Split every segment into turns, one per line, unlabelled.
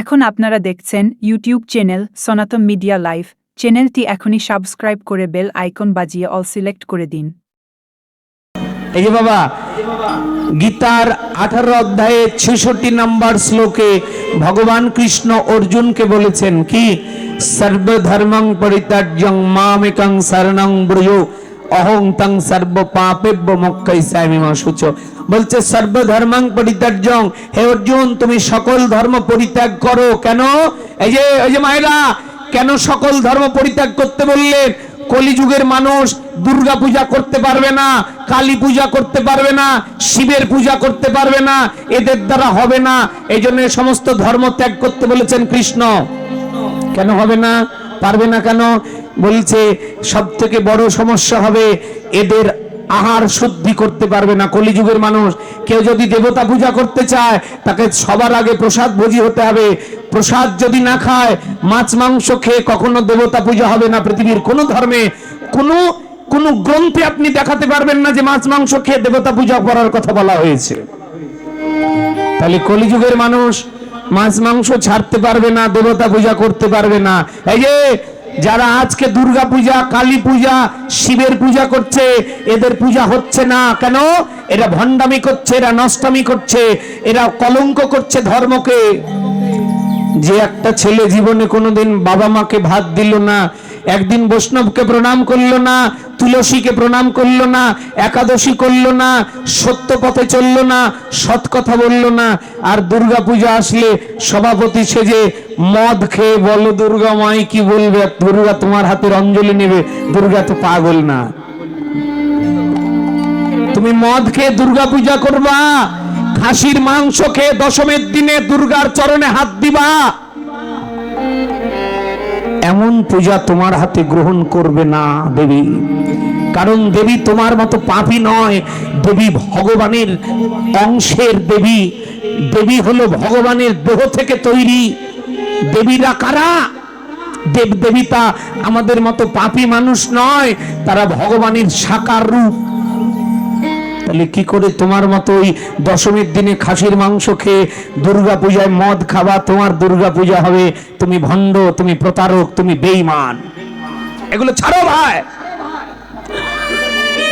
এখন আপনারা দেখছেন YouTube channel Sanatan media live চ্যানেলটি এখনই সাবস্ক্রাইব করে বেল আইকন বাজিয়ে অল সিলেক্ট করে দিন।
এই বাবা, গীতার আঠারো অধ্যায়ে ছেষট্টি নম্বর শ্লোকে ভগবান কৃষ্ণ অর্জুনকে বলেছেন কি? সর্বধর্মং পরিত্যাজ্যং মামেকং শরণং ব্রজ অহং তং সর্ব পাপেব্য মক্কাইসামি শুচ বলছে সর্বধর্মং পরিত্যাজ্যং। হে অর্জুন, তুমি সকল ধর্ম পরিত্যাগ করো। কেন? এই যে এই যে মায়েরা, কেন সকল ধর্ম পরিত্যাগ করতে বললেন কলিযুগের মানুষ দুর্গা পূজা করতে পারবে না, কালী পূজা করতে পারবে না, শিবের পূজা করতে পারবে না, এদের দ্বারা হবে না। এই জন্য সমস্ত ধর্ম ত্যাগ করতে বলেছেন কৃষ্ণ। কেন হবে না? পারবে না কেন? বলছে সব থেকে বড় সমস্যা হবে এদের আহার শুদ্ধি করতে পারবে না, কলিযুগের মানুষ। কেউ যদি দেবতা পূজা করতে চায়, তাকে সবার আগে প্রসাদ ভোজি হতে হবে। প্রসাদ যদি না খায়, মাছ মাংস খেয়ে কখনো দেবতা পূজা হবে না। পৃথিবীর কোনো ধর্মে, কোনো কোনো গ্রন্থে আপনি দেখাতে পারবেন না যে মাছ মাংস খেয়ে দেবতা পূজা করার কথা বলা হয়েছে। তাহলে কলিযুগের মানুষ মাছ মাংস ছাড়তে পারবে না, দেবতা পূজা করতে পারবে না। এই যে যারা আজকে দুর্গা পূজা, কালী পূজা, শিবের পূজা করছে, এদের পূজা হচ্ছে না। কেন? এরা ভণ্ডামি করছে, এরা নষ্টামি করছে, এরা কলঙ্ক করছে ধর্মকে। যে একটা ছেলে জীবনে কোনোদিন বাবা মাকে ভাত দিল না একদিন বৈষ্ণবকে প্রণাম করল না, তুলসীকে প্রণাম করল না, একাদশী করল না সত্য পথে চলল না সৎ কথা বলল না, আর দুর্গা পূজা আসলে সভাপতি সেজে মদ খেয়ে বলো, দুর্গা মাই, কি বলবে? দুর্গা তোমার হাতের অঞ্জলি নেবে, দুর্গা তো পাগল না। তুমি মদ খেয়ে দুর্গা পূজা করবা, খাসির মাংস খেয়ে দশমের দিনে দুর্গার চরণে হাত দিবা। এমন পূজা তোমার হাতে গ্রহণ করবে না, দেবী। কারণ দেবী তোমার মতো পাপী নয়, দেবী ভগবানের অংশের দেবী। দেবী হলো ভগবানের দেহ থেকে তৈরি। দেবীরা কারা? দেব দেবীতা আমাদের মতো পাপী মানুষ নয়, তারা ভগবানের সাকার রূপ। তাহলে কি করে তোমার মতো ওই দশমীর দিনে খাসির মাংস খেয়ে দুর্গা পূজায় মদ খাবা তোমার দুর্গা পূজা হবে? তুমি ভণ্ড, তুমি প্রতারক, তুমি বেঈমান। এগুলো ছাড়ো ভাই।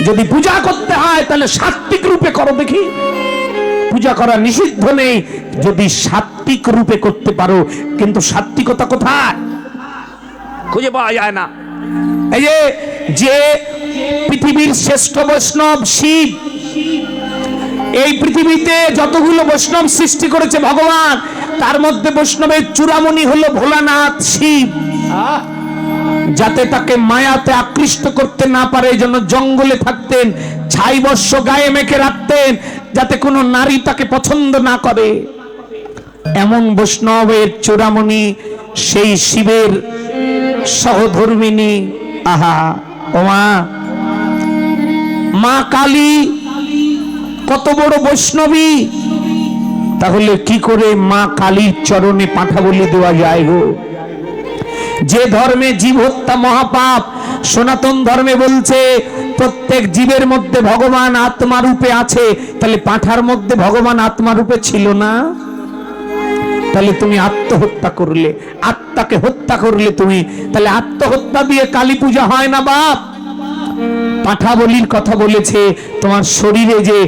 যদি পূজা করতে হয় তাহলে সাত্বিক রূপে করো দেখি। পূজা করা নিষিদ্ধ নেই। যদি সাত্বিক রূপে করতে পারো, কিন্তু সাত্বিকতা কোথায়? খুঁজে পাওয়া যায় না। এই যে পৃথিবীর শ্রেষ্ঠ বৈষ্ণব শিব এই পৃথিবীতে যতগুলো বৈষ্ণব সৃষ্টি করেছে ভগবান, তার মধ্যে বৈষ্ণবের চূড়ামণি হলো ভোলানাথ শিব। যাতে তাকে মায়াতে আকৃষ্ট করতে না পারে, এই জন্য জঙ্গলে থাকতেন, ছাই বর্ষ গায়ে মেখে রাখতেন, যাতে কোনো নারী তাকে পছন্দ না করে। এমন বৈষ্ণবের চূড়ামণি সেই শিবের সহধর্মিনী। আহা, ওমা। মা কালী কত বড় বৈষ্ণবী। তাহলে কি করে মা কালীর চরণে পাঠা বলে দেওয়া যায় গো? যে ধর্মে জীব হত্যা মহাপাপ, সনাতন ধর্মে বলছে, প্রত্যেক জীবের মধ্যে ভগবান আত্মা রূপে আছে, তাহলে পাঠার মধ্যে ভগবান আত্মা রূপে ছিল না? তাহলে তুমি আত্মহত্যা করলে, আত্মাকে হত্যা করলে তুমি, তাহলে আত্মহত্যা দিয়ে কালী পূজা হয় না বাপ? পাঠা বলির কথা বলেছে, তোমার শরীরে যে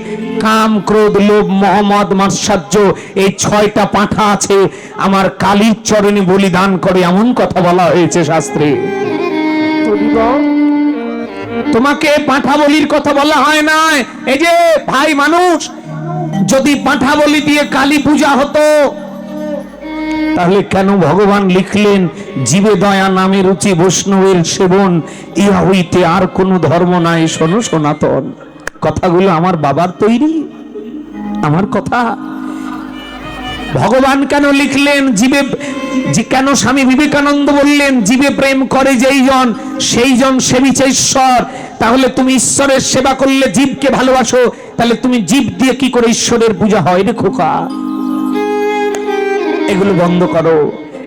কাম, ক্রোধ, লোভ, মহম্মদ, মাৎসার্য, এই ছয়টা পাঠা আছে, আমার কালীর চরণে বলিদান করে এমন কথা বলা হয়েছে শাস্ত্রে। তোমাকে পাঠা বলির কথা বলা হয় না। এই যে ভাই মানুষ, যদি পাঠা বলি দিয়ে কালী পূজা হতো তাহলে কেন ভগবান লিখলেন, জীবে দয়া নামে রুচি বৈষ্ণবের সেবন, ইহা হইতে আর কোনো ধর্ম নাই শোনো সনাতন। কথাগুলো আমার বাবার তৈরি, আমার কথা। ভগবান কেন লিখলেন, জীবে, যে কেন স্বামী বিবেকানন্দ বললেন, জীবে প্রেম করে যেই জন, সেই জন সেবিছে ঈশ্বর। তাহলে তুমি ঈশ্বরের সেবা করলে জীবকে ভালোবাসো, তাহলে তুমি জীব দিয়ে কি করে ঈশ্বরের পূজা হয় রে খোকা? এগুলো বন্ধ করো।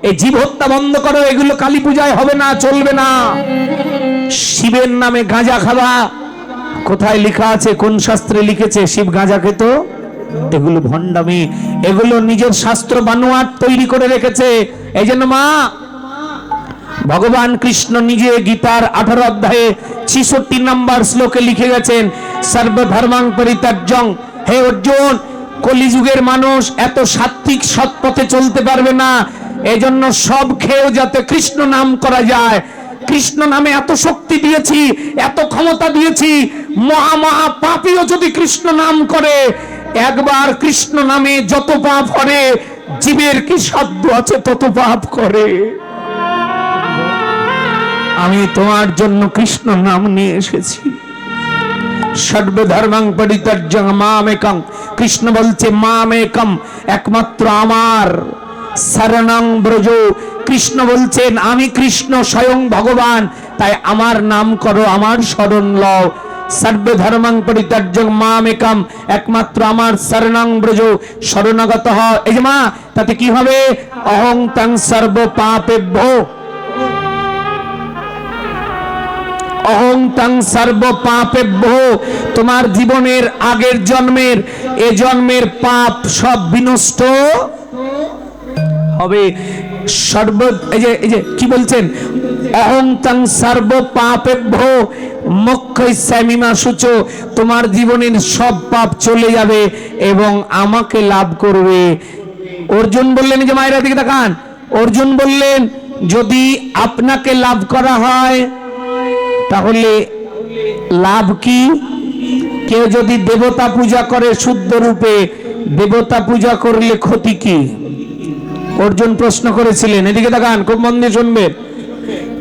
এই জীব হত্যা বন্ধ করো, এগুলো কালী পূজায় হবে না, চলবে না। শিবের নামে গাঁজা খাওয়া কোথায় লেখা আছে, কোন শাস্ত্রে লিখেছে, শিব গাঁজা খেত? এগুলো ভণ্ডামি। এগুলো নিজের শাস্ত্র বানোয়াট তৈরি করে রেখেছে। এই জন্য মা, ভগবান কৃষ্ণ নিজে গীতার আঠারো অধ্যায়ে ছিষট্টি নাম্বার শ্লোকে লিখে গেছেন, সর্বধর্মাং পরিত্যাজ্যং। হে অর্জুন কলিযুগের মানুষ এত সাত্বিক সৎ পথে চলতে পারবে না। এজন্য সব খেয়েও যাতে কৃষ্ণ নাম করা যায়। কৃষ্ণ নামে এত শক্তি দিয়েছি, এত ক্ষমতা দিয়েছি, মহা মহা পাপীও যদি কৃষ্ণ নাম করে, একবার কৃষ্ণ নামে যত পাপ করে জীবের কি সাধ্য আছে তত পাপ করে। আমি তোমার জন্য কৃষ্ণ নাম নিয়ে এসেছি। সর্বধর্মাং পরিত্যাজ্যং মামেকং কৃষ্ণ বলছে মামেকম একমাত্র আমার। শরণং ব্রজ। কৃষ্ণ বলছেন, আমি কৃষ্ণ, স্বয়ং ভগবান। তাই আমার নাম করো, আমার শরণ লও। পরিত্যাজ্যং মামেকম একমাত্র আমার ব্রজ। শরণাগত হ মা, তাতে কি হবে? অহং তং সর্ব পাপেভ্য। অহং তং সর্ব পাপেভ্য। তোমার জীবনের আগের জন্মের এ জন্মের পাপ সব বিনষ্ট হবে। সর্ব এই যে এই যে কি বলছেন? অহং তং সর্ব পাপেভ্য মক্ষৈস্যামিমা সূচ, তোমার জীবনের সব পাপ চলে যাবে এবং আমাকে লাভ করবে। অর্জুন বললেন যে মায়েরা দিকে তাকান। অর্জুন বললেন, যদি আপনাকে লাভ করা হয়, তাহলে লাভ কি? কেউ যদি দেবতা পূজা করে শুদ্ধ রূপে, দেবতা পূজা করলে ক্ষতি কি? অর্জুন প্রশ্ন করেছিলেন, এদিকে দেখান খুব মন দিয়ে শুনবেন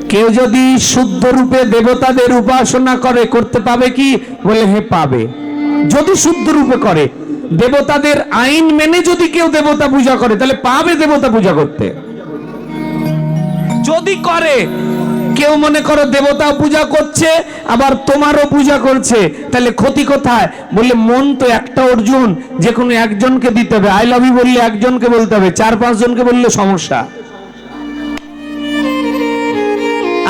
কেউ যদি শুদ্ধ রূপে দেবতাদের উপাসনা করে, করতে পাবে কি? বলে হে পাবে। যদি শুদ্ধ রূপে করে, দেবতাদের আইন মেনে যদি কেউ দেবতা পূজা করে, তাহলে পাবে দেবতা পূজা করতে। যদি করে কেউ মনে করো দেবতা পূজা করছে, আবার তোমারও পূজা করছে, তাহলে ক্ষতি কোথায়? বললে, মন তো একটা অর্জুন, যে কোনো একজনকে দিতে হবে। আই লাভ ইউ বললে একজনকে বলতে হবে, চার পাঁচ জনকে বললে সমস্যা।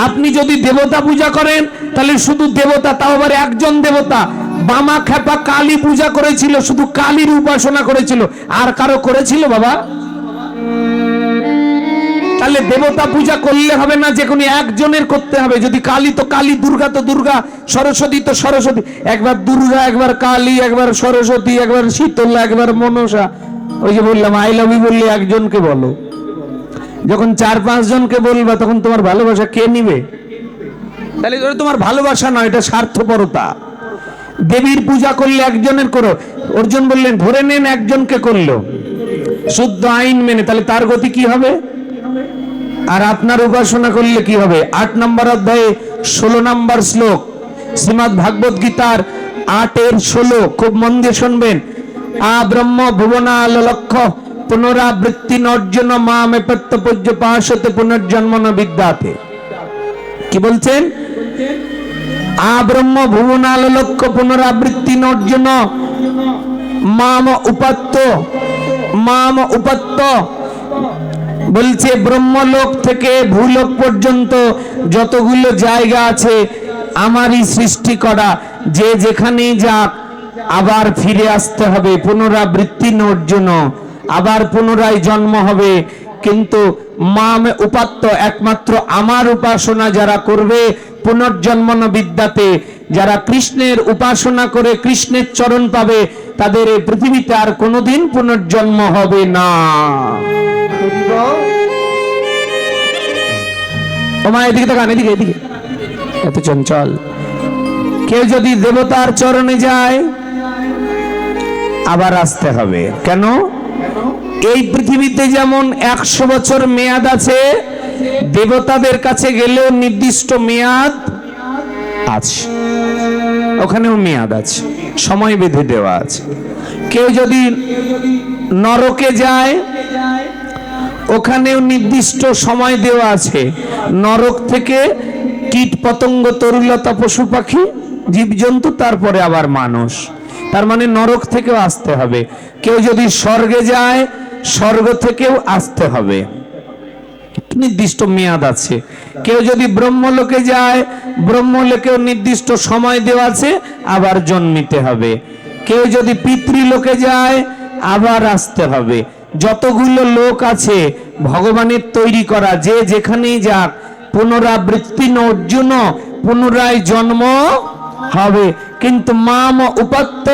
আপনি যদি দেবতা পূজা করেন, তাহলে শুধু দেবতা, তাও আবার একজন দেবতা। বামা খেপা কালী পূজা করেছিল, শুধু কালীর উপাসনা করেছিল। আর কারও করেছিল বাবা? তাহলে দেবতা পূজা করলে হবে না যে কোনো একজনের করতে হবে। যদি কালী তো কালী, দুর্গা তো দুর্গা, সরস্বতী তো সরস্বতী। একবার দুর্গা, একবার কালী, একবার সরস্বতী, একবার শীতলা, একবার মনসা। ওই যে বললাম আই লাভ ইউ বললে একজনকে বলো। যখন চার পাঁচ জনকে বলবা, তখন তোমার ভালোবাসা কে নিবে? তাহলে এটা তোমার ভালোবাসা নয়, এটা স্বার্থপরতা। দেবীর পূজা করলে একজনের করো। অর্জুন বললেন, ধরে নেন একজনকে করল। শুদ্ধ আইন মেনে, তাহলে তার গতি কি হবে? আর আপনার উপাসনা করলে কি হবে? আট নম্বর অধ্যায়ে ষোলো নম্বর শ্লোক। শ্রীমদ ভাগবত গীতার আটের ষোলো, খুব মন দিয়ে শুনবেন। আ ব্রহ্ম ভুবনাল লক্ষ্য পুনরাবৃত্তি নর্জন মা মেপত্য পূজ্য পাশতে পুনর্জন্ম বিদ্যাতে। কি বলছেন? আ ব্রহ্ম ভুবনাল লক্ষ্য পুনরাবৃত্তি অর্জুন মাম উপাত্ত মাম উপাত্ত বলছে, ব্রহ্মলোক থেকে ভূলোক পর্যন্ত যতগুলো জায়গা আছে, আমারই সৃষ্টি করা। যে যেখানেই যাক, আবার ফিরে আসতে হবে, পুনরাবৃত্তি অর্জুন। আবার পুনরায় জন্ম হবে। কিন্তু মাম উপাত্ত একমাত্র আমার উপাসনা যারা করবে, পুনর্জন্মন বিদ্যাতে। যারা কৃষ্ণের উপাসনা করে কৃষ্ণের চরণ পাবে, তাদের এই পৃথিবীতে আর কোনোদিন পুনর্জন্ম হবে না। তোমার এদিকে তাকান, এদিকে এদিকে। এত চঞ্চল। কেউ যদি দেবতার চরণে যায়, আবার আসতে হবে। কেন? এই পৃথিবীতে যেমন একশো বছর মেয়াদ আছে, দেবতাদের কাছে গেলেও নির্দিষ্ট মেয়াদ আছে। ওখানেও মেয়াদ আছে, সময় বেঁধে দেওয়া আছে। কেউ যদি নরকে যায় ওখানেও নির্দিষ্ট সময় দেওয়া আছে। নরক থেকে কীট পতঙ্গ, তরুলতা, পশু পাখি, জীবজন্তু, তারপরে আবার মানুষ। তার মানে নরক থেকেও আসতে হবে। কেউ যদি স্বর্গে যায়, স্বর্গ থেকেও আসতে হবে। নির্দিষ্ট মেয়াদ আছে। কেউ যদি ব্রহ্মলোকে যায়, ব্রহ্মলোকেও নির্দিষ্ট সময় দেওয়া আছে, আবার জন্মিতে হবে। কেউ যদি পিতৃলোকে যায়, আবার আসতে হবে। যতগুলো লোক আছে, ভগবানের তৈরি করা, যে যেখানেই যাক, পুনরাবৃত্তি অর্জুন, পুনরায় জন্ম হবে। কিন্তু মাম উপাত্ত,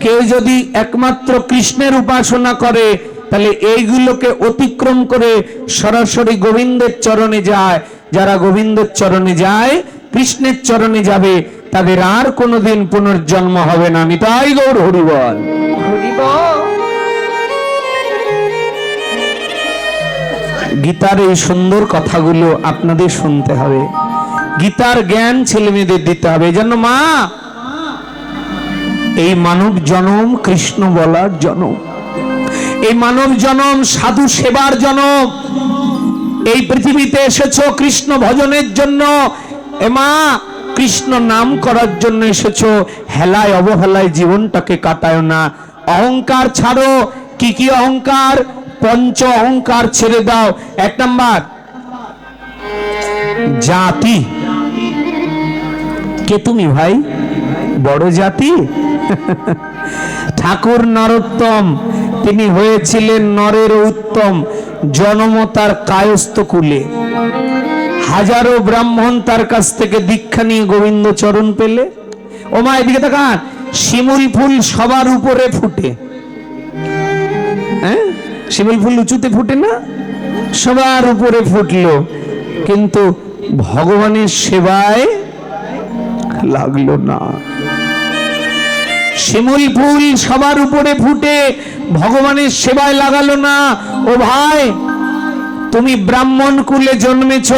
কেউ যদি একমাত্র কৃষ্ণের উপাসনা করে, তাহলে এইগুলোকে অতিক্রম করে সরাসরি গোবিন্দের চরণে যায়। যারা গোবিন্দের চরণে যায়, কৃষ্ণের চরণে যাবে, তাদের আর কোনোদিন পুনর্জন্ম হবে না। নিতাই গৌর হরিবল। গীতার এই সুন্দর কথাগুলো আপনাদের শুনতে হবে। গীতার জ্ঞান ছেলে মেয়েদের দিতে হবে। জন্য মা, এই মানব জনম কৃষ্ণ বলার জনম। এই মানব জনম সাধু সেবার জনম। এই পৃথিবীতে এসেছ কৃষ্ণ ভজনের জন্য। এ মা, কৃষ্ণ নাম করার জন্য এসেছ। হেলায় অবহেলায় জীবনটাকে কাটায় না। অহংকার ছাড়ো। কি কি অহংকার? পঞ্চ অহংকার ছেড়ে দাও। এক নাম্বার। জাতি। কে তুমি ভাই? বড় জাতি? ঠাকুর নরোত্তম, তিনি হয়েছিলেন নরের উত্তম, জনম তার কায়স্থ কুলে। হাজারো ব্রাহ্মণ তার কাছ থেকে দীক্ষা নিয়ে গোবিন্দ চরণ পেলে। ও মা, এদিকে তাকান। শিমুল ফুল সবার উপরে ফুটে। হ্যাঁ? শিমুল ফুল উঁচুতে ফুটে না? সবার উপরে ফুটলো। কিন্তু ভগবানের সেবায় লাগল না। শিমুল ফুল সবার উপরে ফুটে, ভগবানের সেবায় লাগালো না। ও ভাই, তুমি ব্রাহ্মণ কুলে জন্মেছ।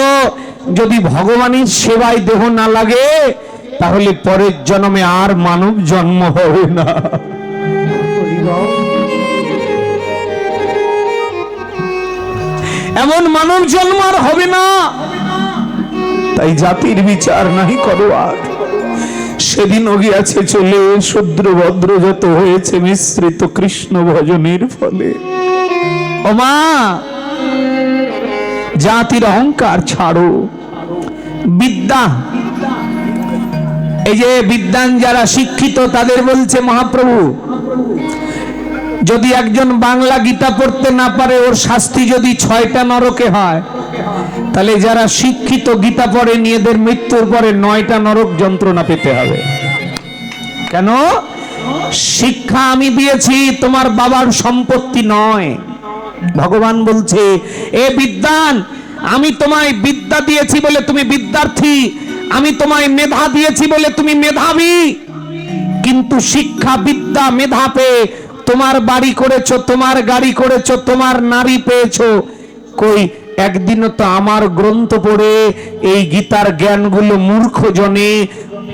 যদি ভগবানের সেবায় দেহ না লাগে, তাহলে পরের জন্মে আর মানব জন্ম হবে না। এমন মানব জন্ম আর হবে না। তাই জাতির বিচার নাহি করো আর সেদিন গিয়াছে চলে শূদ্র ভদ্র যত হয়েছে মিশ্রিত কৃষ্ণ ভজনের ফলে। ওমা জাতির অহংকার ছাড়ো। বিদ্যা, এই যে বিদ্যান যারা শিক্ষিত তাদের বলছে মহাপ্রভু যদি একজন বাংলা গীতা পড়তে না পারে, ওর শাস্তি যদি ছয়টা নরকে হয়, তাহলে যারা শিক্ষিত গীতা পড়ে এদের মৃত্যুর পরে নয়টা নরক যন্ত্রণা পেতে হবে। কেন? শিক্ষা আমি দিয়েছি, তোমার বাবার সম্পত্তি নয়। ভগবান বলছে, এ বিদ্যান আমি তোমায় বিদ্যা দিয়েছি বলে তুমি বিদ্যার্থী, আমি তোমায় মেধা দিয়েছি বলে তুমি মেধাবী। কিন্তু শিক্ষা বিদ্যা মেধা পেয়ে তোমার বাড়ি করেছ, তোমার গাড়ি করেছ, তোমার নারী পেয়েছ। কই, একদিনও তো আমার গ্রন্থ পড়ে, এই গীতার জ্ঞানগুলো মূর্খ জনে,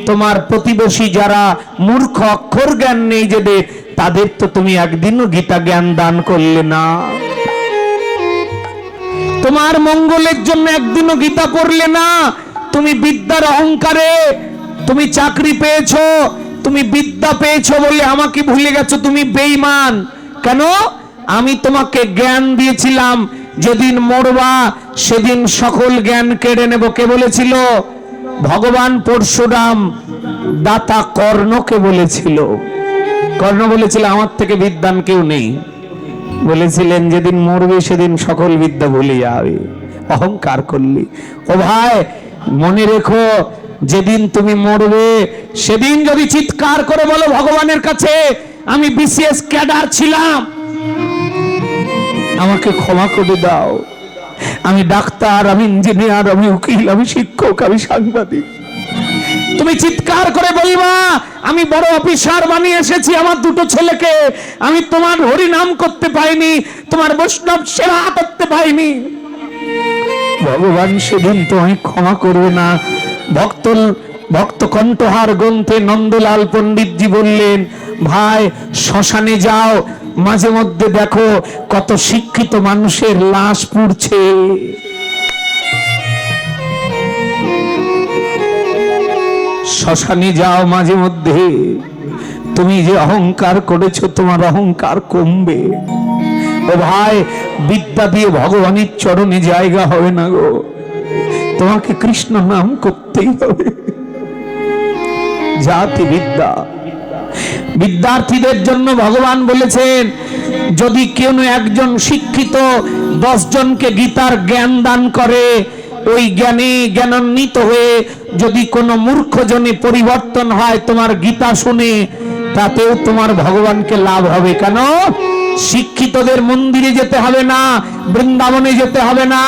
তোমার প্রতিবেশী যারা মূর্খ অক্ষর জ্ঞান নেই যাদের তাদের তো তুমি একদিনও গীতা জ্ঞান দান করলে না। তোমার মঙ্গলের জন্য একদিনও গীতা পড়লে না, তুমি বিদ্যার অহংকারে তুমি চাকরি পেয়েছ তুমি বিদ্যা পেয়েছ বলে আমাকে ভুলে গেছো, তুমি বেঈমান। কেন? আমি তোমাকে জ্ঞান দিয়েছিলাম, যেদিন মরবা, সেদিন সকল জ্ঞান কেড়ে নেব। কে বলেছিল? ভগবান পরশুরাম, দাতা কর্ণকে বলেছিল। কর্ণ বলেছিল, আমার থেকে বিদ্যান কেউ নেই। বলেছিলেন, যেদিন মরবে, সেদিন সকল বিদ্যা ভুলে যাবে। অহংকার করলি। ও ভাই, মনে রেখো যেদিন তুমি মরবে, সেদিন যদি চিৎকার করে বলো ভগবানের কাছে, আমি বিসিএস ক্যাডার ছিলাম। আমাকে ক্ষমা করে দাও। আমি ডাক্তার, আমি ইঞ্জিনিয়ার, আমি উকিল, আমি শিক্ষক, আমি সাংবাদিক। তুমি চিৎকার করে বলবা, আমি বড় অফিসার বানিয়ে এসেছি আমার দুটো ছেলেকে। আমি তোমার হরি নাম করতে পাইনি, তোমার বৈষ্ণব সেবা করতে পাইনি। ভগবান, সেদিন তোমায় ক্ষমা করবে না। ভক্ত ভক্ত কণ্ঠহার গ্রন্থে নন্দলাল পণ্ডিতজি বললেন, ভাই, শ্মশানে যাও, মাঝে মধ্যে দেখো কত শিক্ষিত মানুষের লাশ পুড়ছে। শ্মশানে যাও মাঝে মধ্যে, তুমি যে অহংকার করেছ, তোমার অহংকার কমবে। ও ভাই, বিদ্যা দিয়ে ভগবানের চরণে জায়গা হবে না গো। তোমাকে কৃষ্ণ নাম করতেই হবে। জাতি বিদ্যা। বিদ্যার্থীদের জন্য ভগবান বলেছেন, যদি কেউ একজন শিক্ষিত জনকে গীতার জ্ঞান দান করে, ওই জ্ঞানে জ্ঞানান্বিত হয়ে যদি কোনো মূর্খ জনে পরিবর্তন হয় তোমার গীতা শুনে, তাতেও তোমার ভগবানকে লাভ হবে কেন? শিক্ষিতদের মন্দিরে যেতে হবে না, বৃন্দাবনে যেতে হবে না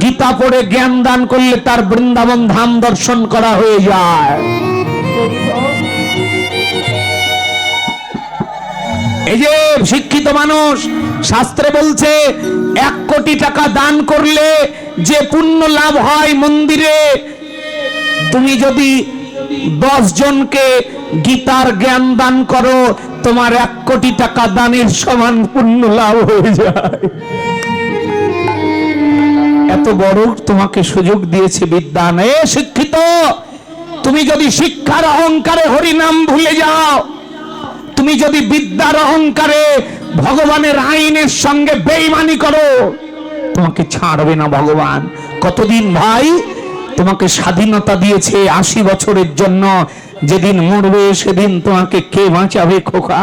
গীতা পড়ে জ্ঞান দান করলে তার বৃন্দাবন ধাম দর্শন করা হয়ে যায়। এই যে শিক্ষিত মানুষ, শাস্ত্রে বলছে, এক কোটি টাকা দান করলে যে পুণ্য লাভ হয় মন্দিরে, তুমি যদি দশ জনকে গীতার জ্ঞান দান করো, তোমার এক কোটি টাকা দানের সমান পুণ্য লাভ হয়ে যায়। এত বড় তোমাকে সুযোগ দিয়েছে বিদ্যান এ শিক্ষিত। তুমি যদি শিক্ষার অহংকারে হরিনাম ভুলে যাও, তুমি যদি বিদ্যার অহংকারে ভগবানের আইনের সঙ্গে বেইমানি করো, তোমাকে ছাড়বে না ভগবান। কতদিন ভাই, তোমাকে স্বাধীনতা দিয়েছে আশি বছরের জন্য, যেদিন মরবে সেদিন তোমাকে কে বাঁচাবে খোকা?